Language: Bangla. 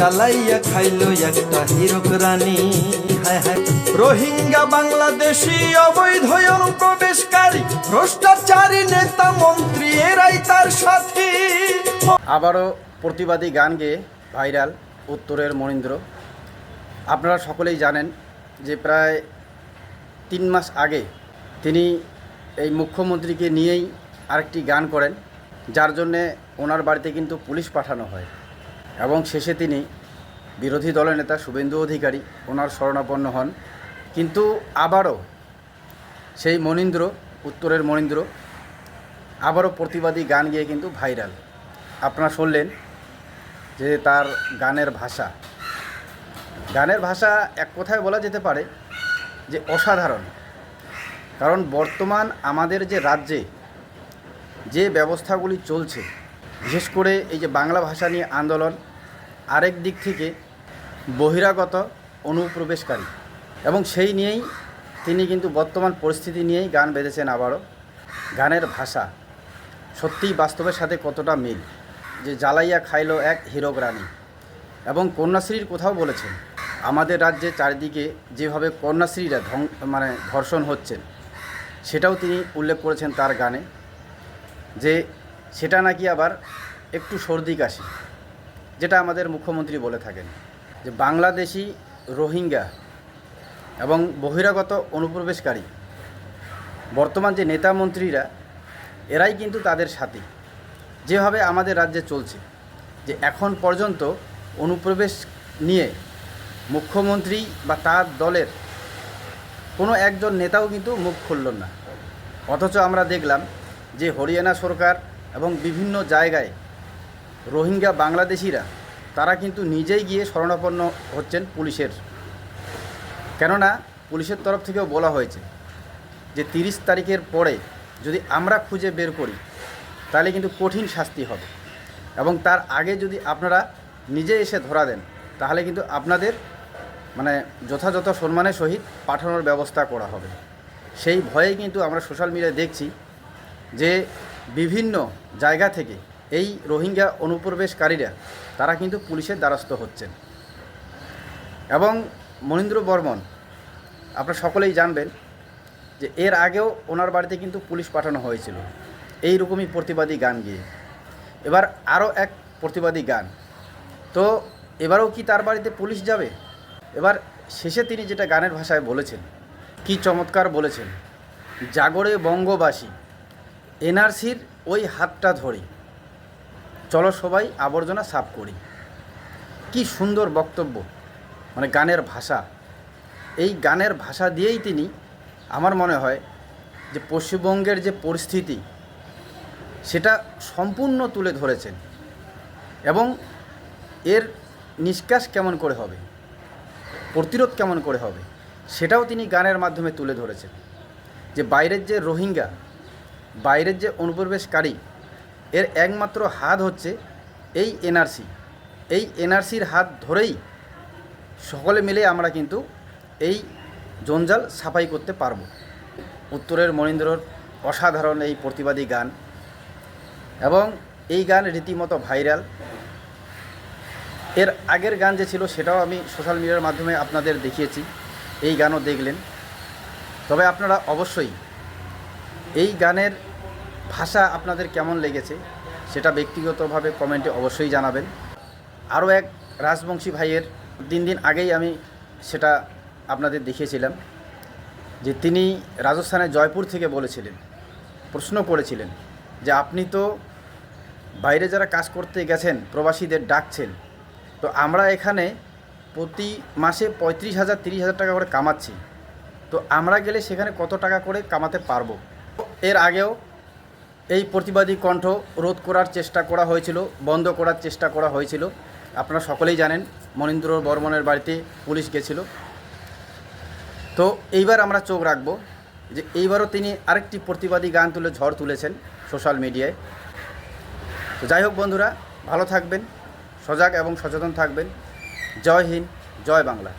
জ্বালাইয়া খাইলো একটা হিরক রানী। হায় হায়, রোহিঙ্গা বাংলাদেশি অবৈধ অনুপ্রবেশকারী, ভ্রষ্টাচারী নেতা মন্ত্রী, এরাই তার সাথী। আবারও প্রতিবাদী গান গেয়ে ভাইরাল উত্তরের মনীন্দ্র। আপনারা সকলেই জানেন যে প্রায় তিন মাস আগে তিনি এই মুখ্যমন্ত্রীকে নিয়েই আরেকটি গান করেন, যার জন্যে ওনার বাড়িতে কিন্তু পুলিশ পাঠানো হয়। এবং শেষে তিনি বিরোধী দলের নেতা শুভেন্দু অধিকারী ওনার শরণাপন্ন হন। কিন্তু আবারও সেই মনীন্দ্র, উত্তরের মনীন্দ্র, আবারও প্রতিবাদী গান গিয়ে কিন্তু ভাইরাল। আপনারা শুনলেন যে তার গানের ভাষা। গানের ভাষা এক কথায় বলা যেতে পারে যে অসাধারণ। কারণ বর্তমান আমাদের যে রাজ্যে যে ব্যবস্থাগুলি চলছে, বিশেষ করে এই যে বাংলা ভাষা নিয়ে আন্দোলন আরেক দিক থেকে বহিরাগত অনুপ্রবেশকারী। এবং সেই নিয়েই তিনি কিন্তু বর্তমান পরিস্থিতি নিয়েই গান বেঁধেছেন আবারও। গানের ভাষা সত্যিই বাস্তবের সাথে কতটা মিল? যে জ্বালাইয়া খাইল এক হীরক রানী। এবং কন্যাশ্রীর কোথাও বলেছেন, আমাদের রাজ্যে চারিদিকে যেভাবে কন্যাশ্রীরা ধং মানে ধর্ষণ হচ্ছেন সেটাও তিনি উল্লেখ করেছেন তার গানে। যে সেটা নাকি আবার একটু সর্দি কাশি। যেটা আমাদের মুখ্যমন্ত্রী বলে থাকেন, যে বাংলাদেশি রোহিঙ্গা এবং বহিরাগত অনুপ্রবেশকারী, বর্তমান যে নেতা মন্ত্রীরা, এরাই কিন্তু তাদের সাথী। যেভাবে আমাদের রাজ্যে চলছে, যে এখন পর্যন্ত অনুপ্রবেশ নিয়ে মুখ্যমন্ত্রী বা তার দলের কোনো একজন নেতাও কিন্তু মুখ খুলল না। অথচ আমরা দেখলাম যে হরিয়ানা সরকার এবং বিভিন্ন জায়গায় রোহিঙ্গা বাংলাদেশিরা, তারা কিন্তু নিজেই গিয়ে শরণাপন্ন হচ্ছেন পুলিশের। কেননা, পুলিশের তরফ থেকেও বলা হয়েছে যে তিরিশ তারিখের পরে যদি আমরা খুঁজে বের করি, তাহলে কিন্তু কঠিন শাস্তি হবে। এবং তার আগে যদি আপনারা নিজে এসে ধরা দেন, তাহলে কিন্তু আপনাদের মানে যথাযথ সম্মানের সহিত পাঠানোর ব্যবস্থা করা হবে। সেই ভয়ে কিন্তু আমরা সোশ্যাল মিডিয়ায় দেখছি যে বিভিন্ন জায়গা থেকে এই রোহিঙ্গা অনুপ্রবেশকারীরা, তারা কিন্তু পুলিশের দ্বারস্থ হচ্ছেন। এবং মনীন্দ্র বর্মন, আপনারা সকলেই জানবেন যে এর আগেও ওনার বাড়িতে কিন্তু পুলিশ পাঠানো হয়েছিল। এই রকমই প্রতিবাদী গান গিয়ে। এবার আরও এক প্রতিবাদী গান। তো এবারও কি তার বাড়িতে পুলিশ যাবে? এবার শেষে তিনি যেটা গানের ভাষায় বলেছেন, কি চমৎকার বলেছেন, জাগরে বঙ্গবাসী, এনআরসির ওই হাতটা ধরি চলো সবাই আবর্জনা সাফ করি। কি সুন্দর বক্তব্য মানে গানের ভাষা। এই গানের ভাষা দিয়েই তিনি, আমার মনে হয়, যে পশ্চিমবঙ্গের যে পরিস্থিতি, সেটা সম্পূর্ণ তুলে ধরেছেন। এবং এর নিষ্কাশ কেমন করে হবে, প্রতিরোধ কেমন করে হবে, সেটাও তিনি গানের মাধ্যমে তুলে ধরেছেন। যে বাইরের যে রোহিঙ্গা, বাইরের যে অনুপ্রবেশকারী এর একমাত্র হাত হচ্ছে এই এনআরসি এই এনআরসির হাত ধরেই সকলে মিলে আমরা কিন্তু এই জঞ্জাল সাফাই করতে পারব। উত্তরের মনীন্দ্রর অসাধারণ এই প্রতিবাদী গান এবং এই গান রীতিমতো ভাইরাল। এর আগের গান যে ছিল সেটাও আমি সোশ্যাল মিডিয়ার মাধ্যমে আপনাদের দেখিয়েছি। এই গানও দেখলেন। তবে আপনারা অবশ্যই এই গানের ভাষা আপনাদের কেমন লেগেছে সেটা ব্যক্তিগতভাবে কমেন্টে অবশ্যই জানাবেন। আরও এক রাজবংশী ভাইয়ের দিন দিন আগেই আমি সেটা আপনাদের দেখিয়েছিলাম, যে তিনি রাজস্থানের জয়পুর থেকে বলেছিলেন, প্রশ্ন করেছিলেন যে আপনি তো বাইরে যারা কাজ করতে গেছেন, প্রবাসীদের ডাকছেন, তো আমরা এখানে প্রতি মাসে পঁয়ত্রিশ হাজার, তিরিশ হাজার টাকা করে কামাচ্ছি, তো আমরা গেলে সেখানে কত টাকা করে কামাতে পারব? এর আগেও এই প্রতিবাদী কণ্ঠ রোধ করার চেষ্টা করা হয়েছিল, বন্ধ করার চেষ্টা করা হয়েছিল। আপনারা সকলেই জানেন, মনীন্দ্র বর্মনের বাড়িতে পুলিশ গেছিল। তো এইবার আমরা চোখ রাখব যে এইবারও তিনি আরেকটি প্রতিবাদী গান তুলে ঝড় তুলেছেন সোশ্যাল মিডিয়ায়। তো যাই হোক বন্ধুরা, ভালো থাকবেন, সজাগ এবং সচেতন থাকবেন। জয় হিন্দ, জয় বাংলা।